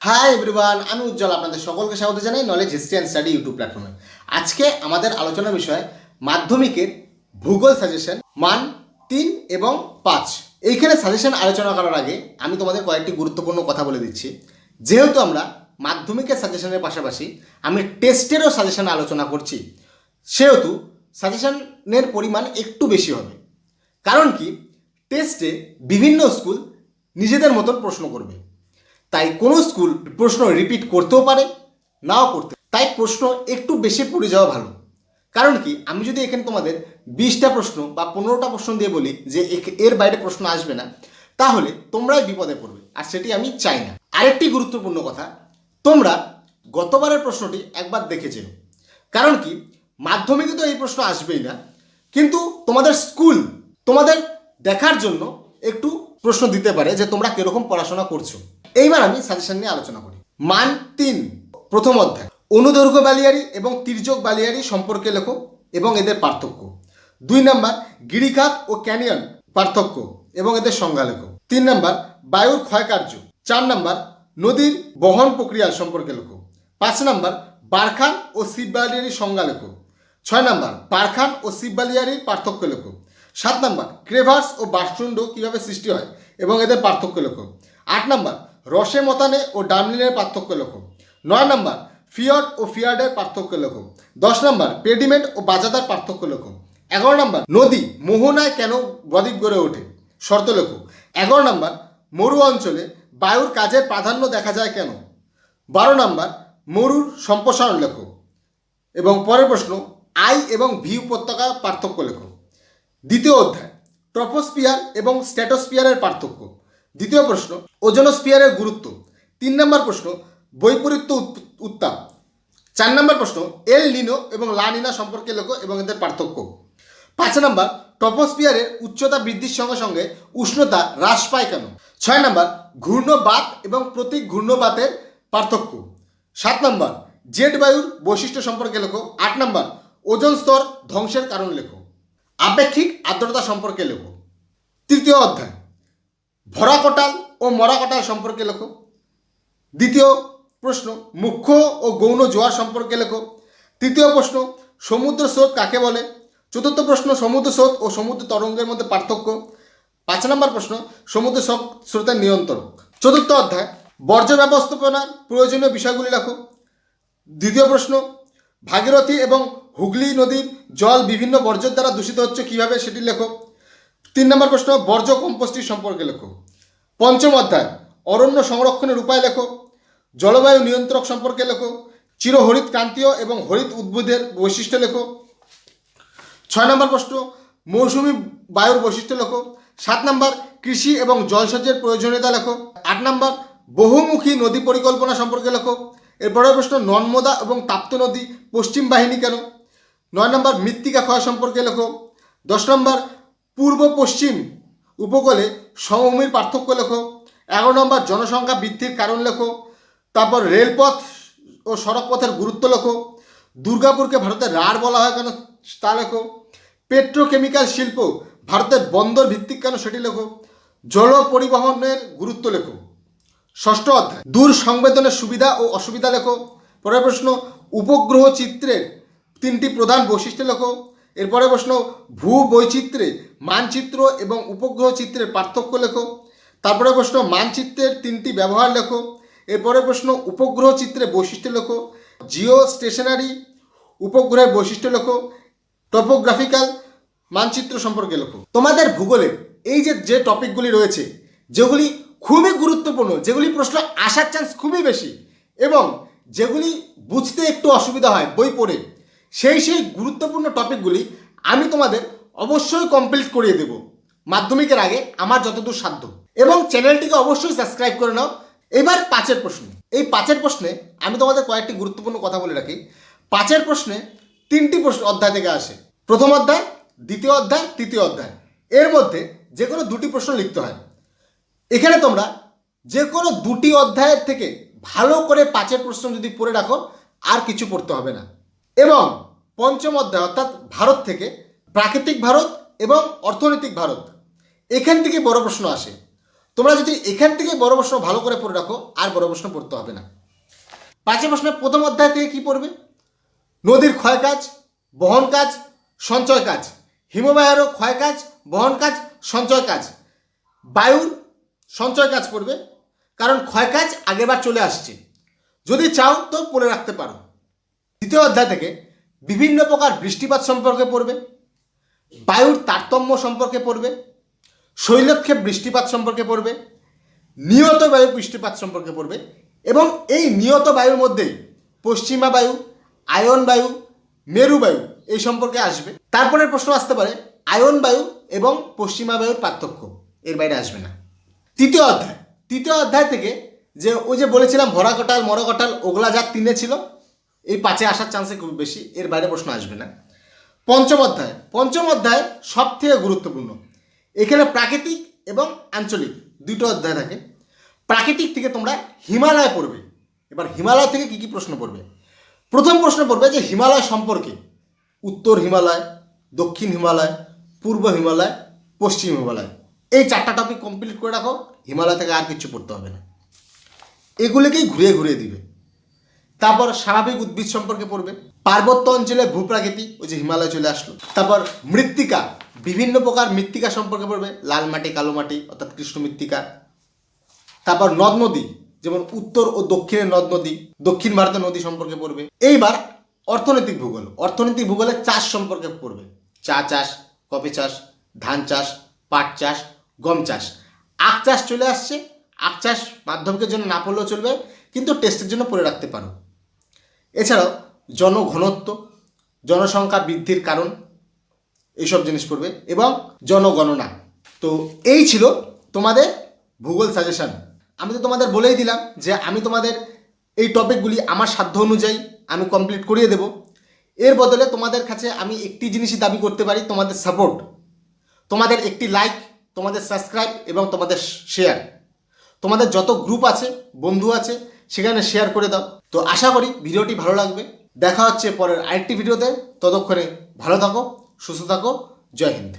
Hi everyone আমি উজ্জ্বল, আপনাদের সকলকে স্বাগত জানাই knowledge history and study YouTube প্ল্যাটফর্মে আজকে আমাদের আলোচনার বিষয় মাধ্যমিকের ভূগোল সাজেশন মান তিন এবং পাঁচ। এইখানে সাজেশন আলোচনা করার আগে আমি তোমাদের কয়েকটি গুরুত্বপূর্ণ কথা বলে দিচ্ছি। যেহেতু আমরা মাধ্যমিকের সাজেশনের পাশাপাশি আমি টেস্টেরও সাজেশন আলোচনা করছি, সেহেতু সাজেশনের পরিমাণ একটু বেশি হবে। কারণ কি? টেস্টে বিভিন্ন স্কুল নিজেদের মতন প্রশ্ন করবে। তাই কোনো স্কুল প্রশ্ন রিপিট করতেও পারে, নাও করতে তাই প্রশ্ন একটু বেশি পড়ে যাওয়া ভালো। কারণ কি, আমি যদি এখানে তোমাদের বিশটা প্রশ্ন বা পনেরোটা প্রশ্ন দিয়ে বলি যে এর বাইরে প্রশ্ন আসবে না, তাহলে তোমরাই বিপদে পড়বে, আর সেটি আমি চাই না। আরেকটি গুরুত্বপূর্ণ কথা, তোমরা গতবারের প্রশ্নটি একবার দেখে যেও। কারণ কি, মাধ্যমিকে তো এই প্রশ্ন আসবেই না, কিন্তু তোমাদের স্কুল, তোমাদের দেখার জন্য একটু প্রশ্ন দিতে পারে যে তোমরা কীরকম পড়াশোনা করছ। এইবার আমি সাজেশন নিয়ে আলোচনা করি। মান তিন, প্রথম অধ্যায়। অনুদৈর্ঘ্য বালিয়ারি এবং তির্যক বালিয়ারি সম্পর্কে লেখো এবং এদের পার্থক্য। দুই নাম্বার, গিরিখাত ও ক্যানিয়ন পার্থক্য এবং এদের সংজ্ঞা লেখো। তিন নাম্বার, বায়ুর ক্ষয়কার্য। চার নাম্বার, নদীর বহন প্রক্রিয়া সম্পর্কে লেখো। পাঁচ নাম্বার, বারখান ও শিববালিয়ারির সংজ্ঞা লেখো। ছয় নাম্বার, বারখান ও শিববালিয়ারির পার্থক্য লেখো। সাত নাম্বার, ক্রেভার্স ও বাসচুণ্ড কীভাবে সৃষ্টি হয় এবং এদের পার্থক্য লেখো। আট নাম্বার রসে মতানে ও ডামলিনের পার্থক্য লেখো নয় নম্বর ফিয়ড ও ফিয়ার্ডের পার্থক্য লেখো দশ নম্বর, পেডিমেন্ট ও বাজাদার পার্থক্য লেখো এগারো নম্বর, নদী মোহনায় কেন বদ্বীপ গড়ে ওঠে? শর্ত লেখো এগারো নম্বর, মরু অঞ্চলে বায়ুর কাজের প্রাধান্য দেখা যায় কেন? বারো নম্বর, মরুর সম্প্রসারণ লেখো এবং পরের প্রশ্ন, আই এবং ভি উপত্যকা পার্থক্য লেখো দ্বিতীয় অধ্যায় ট্রপোস্পিয়ার এবং স্ট্যাটোস্পিয়ারের পার্থক্য। দ্বিতীয় প্রশ্ন ওজোনোস্পিয়ারের গুরুত্ব। তিন নম্বর প্রশ্ন, বৈপরীত্য উত্তাপ। চার নম্বর প্রশ্ন, এল নিনো এবং লা নিনা সম্পর্কে লেখো এবং এদের পার্থক্য। পাঁচ নম্বর ট্রপোস্পিয়ারের উচ্চতা বৃদ্ধির সঙ্গে সঙ্গে উষ্ণতা হ্রাস পায় কেন? ছয় নম্বর, ঘূর্ণবাত এবং প্রতীক ঘূর্ণবাতের পার্থক্য। সাত নম্বর, জেট বায়ুর বৈশিষ্ট্য সম্পর্কে লেখো। আট নম্বর, ওজন স্তর ধ্বংসের কারণ লেখো। আপেক্ষিক আর্দ্রতা সম্পর্কে লেখো। তৃতীয় অধ্যায় ভরা কটাল ও মরা কটাল সম্পর্কে লেখো। দ্বিতীয় প্রশ্ন, মুখ্য ও গৌণ জোয়ার সম্পর্কে লেখো। তৃতীয় প্রশ্ন, সমুদ্র স্রোত কাকে বলে? চতুর্থ প্রশ্ন, সমুদ্র স্রোত ও সমুদ্র তরঙ্গের মধ্যে পার্থক্য। পাঁচ নম্বর প্রশ্ন, সমুদ্র স্রোতের নিয়ন্ত্রক। চতুর্থ অধ্যায়, বর্জ্য ব্যবস্থাপনার প্রয়োজনীয় বিষয়গুলি লেখো। দ্বিতীয় প্রশ্ন, ভাগীরথী এবং হুগলি নদীর জল বিভিন্ন বর্জ্যের দ্বারা দূষিত হচ্ছে কীভাবে সেটি লেখো। তিন নম্বর প্রশ্ন, বর্জ্য কম্পোস্টিং সম্পর্কে লেখো। পঞ্চম অধ্যায়, অরণ্য সংরক্ষণের উপায় লেখো। জলবায়ু নিয়ন্ত্রক সম্পর্কে লেখো। চিরহরিত ক্রান্তীয় এবং হরিত উদ্ভিদের বৈশিষ্ট্য লেখো। ছয় নম্বর প্রশ্ন, মৌসুমি বায়ুর বৈশিষ্ট্য লেখো। সাত নম্বর, কৃষি এবং জলসেচের প্রয়োজনীয়তা লেখো। আট নম্বর, বহুমুখী নদী পরিকল্পনা সম্পর্কে লেখো। এরপরের প্রশ্ন, নর্মদা এবং তাপ্ত নদী পশ্চিম বাহিনী কেন? নয় নম্বর, মৃত্তিকা ক্ষয় সম্পর্কে লেখো। দশ নম্বর পূর্ব পশ্চিম উপকূলে সমভূমির পার্থক্য লেখো। এগারো নম্বর, জনসংখ্যা বৃদ্ধির কারণ লেখো। তারপর রেলপথ ও সড়কপথের গুরুত্ব লেখো। দুর্গাপুরকে ভারতের রাঢ় বলা হয় কেন তা লেখো। পেট্রোকেমিক্যাল শিল্প ভারতের বন্দর ভিত্তিক কেন সেটি লেখো। জল পরিবহনের গুরুত্ব লেখো। ষষ্ঠ অধ্যায়, দূর সংবেদনের সুবিধা ও অসুবিধা লেখো। পরের প্রশ্ন, উপগ্রহ চিত্রের তিনটি প্রধান বৈশিষ্ট্য লেখো। এরপরে প্রশ্ন ভূ বৈচিত্র্যে মানচিত্র এবং উপগ্রহ চিত্রের পার্থক্য লেখো। তারপরে প্রশ্ন, মানচিত্রের তিনটি ব্যবহার লেখো। এরপরে প্রশ্ন, উপগ্রহ চিত্রে বৈশিষ্ট্য লেখো। জিও স্টেশনারি উপগ্রহের বৈশিষ্ট্য লেখো। টপোগ্রাফিক্যাল মানচিত্র সম্পর্কে লেখো। তোমাদের ভূগোলে এই যে যে টপিকগুলি রয়েছে, যেগুলি খুবই গুরুত্বপূর্ণ, যেগুলি প্রশ্ন আসার চান্স খুবই বেশি এবং যেগুলি বুঝতে একটু অসুবিধা হয়, বই পড়ে সেই সেই গুরুত্বপূর্ণ টপিকগুলি আমি তোমাদের অবশ্যই কমপ্লিট করিয়ে দেব। মাধ্যমিকের আগে আমার যতদূর সাধ্য। এবং চ্যানেলটিকে অবশ্যই সাবস্ক্রাইব করে নাও। এবার পাঁচের প্রশ্ন। এই পাঁচের প্রশ্নে আমি তোমাদের কয়েকটি গুরুত্বপূর্ণ কথা বলে রাখি। পাঁচের প্রশ্নে তিনটি প্রশ্ন অধ্যায় থেকে আসে। প্রথম অধ্যায়, দ্বিতীয় অধ্যায়, তৃতীয় অধ্যায়। এর মধ্যে যে কোনো দুটি প্রশ্ন লিখতে হয়। এখানে তোমরা যে কোনো দুটি অধ্যায়ের থেকে ভালো করে পাঁচের প্রশ্ন যদি পড়ে রাখো, আর কিছু পড়তে হবে না। এবং পঞ্চম অধ্যায়, অর্থাৎ ভারত থেকে প্রাকৃতিক ভারত এবং অর্থনৈতিক ভারত। এখান থেকে বড় প্রশ্ন আসে। তোমরা যদি এখান থেকে বড় প্রশ্ন ভালো করে পড়ে রাখো, আর বড় প্রশ্ন পড়তে হবে না। পাঁচে প্রশ্নের প্রথম অধ্যায় থেকে কি পড়বে? নদীর ক্ষয় কাজ, বহন কাজ, সঞ্চয় কাজ। হিমবাহেরও ক্ষয় কাজ, বহন কাজ, সঞ্চয় কাজ। বায়ুর সঞ্চয় কাজ পড়বে, কারণ ক্ষয় কাজ আগেবার চলে আসছে। যদি চাও তো পড়ে রাখতে পারো। দ্বিতীয় অধ্যায় থেকে বিভিন্ন প্রকার বৃষ্টিপাত সম্পর্কে পড়বে, বায়ুর তারতম্য সম্পর্কে পড়বে, শৈলক্ষেপ বৃষ্টিপাত সম্পর্কে পড়বে, নিয়ত বায়ু বৃষ্টিপাত সম্পর্কে পড়বে এবং এই নিয়ত বায়ুর মধ্যেই পশ্চিমা বায়ু, আয়ন বায়ু, মেরু বায়ু এই সম্পর্কে আসবে। তারপরের প্রশ্ন আসতে পারে, আয়ন বায়ু এবং পশ্চিমা বায়ুর পার্থক্য, এর বাইরে আসবে না। তৃতীয় অধ্যায় তৃতীয় অধ্যায় থেকে যে ওই যে বলেছিলাম ভরা কটাল মরা কটাল ওগলা যার তিনে ছিল এই পাঁচে আসার চান্সে খুব বেশি, এর বাইরে প্রশ্ন আসবে না। পঞ্চম অধ্যায়। পঞ্চম অধ্যায় সব থেকে গুরুত্বপূর্ণ। এখানে প্রাকৃতিক এবং আঞ্চলিক দুটো অধ্যায় থাকে। প্রাকৃতিক থেকে তোমরা হিমালয় পড়বে। এবার হিমালয় থেকে কি কি প্রশ্ন পড়বে? প্রথম প্রশ্ন পড়বে যে হিমালয় সম্পর্কে। উত্তর হিমালয়, দক্ষিণ হিমালয়, পূর্ব হিমালয়, পশ্চিম হিমালয়। এই চারটা টপিক কমপ্লিট করে রাখো। হিমালয় থেকে আর কিছু পড়তে হবে না। এগুলিকেই ঘুরিয়ে ঘুরিয়ে দিবে। তারপর স্বাভাবিক উদ্ভিদ সম্পর্কে পড়বে। পার্বত্য অঞ্চলে ভূপ্রাকৃতি ওই যে হিমালয় চলে আসলো। তারপর মৃত্তিকা, বিভিন্ন প্রকার মৃত্তিকা সম্পর্কে পড়বে। লাল মাটি, কালো মাটি, অর্থাৎ কৃষ্ণ মৃত্তিকা। তারপর নদ নদী, যেমন উত্তর ও দক্ষিণের নদ নদী, দক্ষিণ ভারতের নদী সম্পর্কে পড়বে। এইবার অর্থনৈতিক ভূগোল। অর্থনৈতিক ভূগোলে চাষ সম্পর্কে পড়বে। চা চাষ, কফি চাষ, ধান চাষ, পাট চাষ, গম চাষ। আখ চাষ চলে আসছে। আখ চাষ মাধ্যমিকের জন্য না পড়লেও চলবে, কিন্তু টেস্টের জন্য পড়ে রাখতে পারো। এছাড়াও জনঘনত্ব, জনসংখ্যা বৃদ্ধির কারণ, এইসব জিনিস পড়বে এবং জনগণনা। তো এই ছিল তোমাদের ভূগোল সাজেশন আমি তো তোমাদের বলেই দিলাম যে আমি তোমাদের এই টপিকগুলি আমার সাধ্য অনুযায়ী আমি কমপ্লিট করিয়ে দেব। এর বদলে তোমাদের কাছে আমি একটি জিনিসই দাবি করতে পারি, তোমাদের সাপোর্ট তোমাদের একটি লাইক তোমাদের সাবস্ক্রাইব এবং তোমাদের শেয়ার তোমাদের যত গ্রুপ আছে, বন্ধু আছে সেখানে শেয়ার করে দাও। তো আশা করি ভিডিওটি ভালো লাগবে। দেখা হচ্ছে পরের আরেকটি ভিডিওতে। ততক্ষণে ভালো থাকো, সুস্থ থাকো। জয় হিন্দ।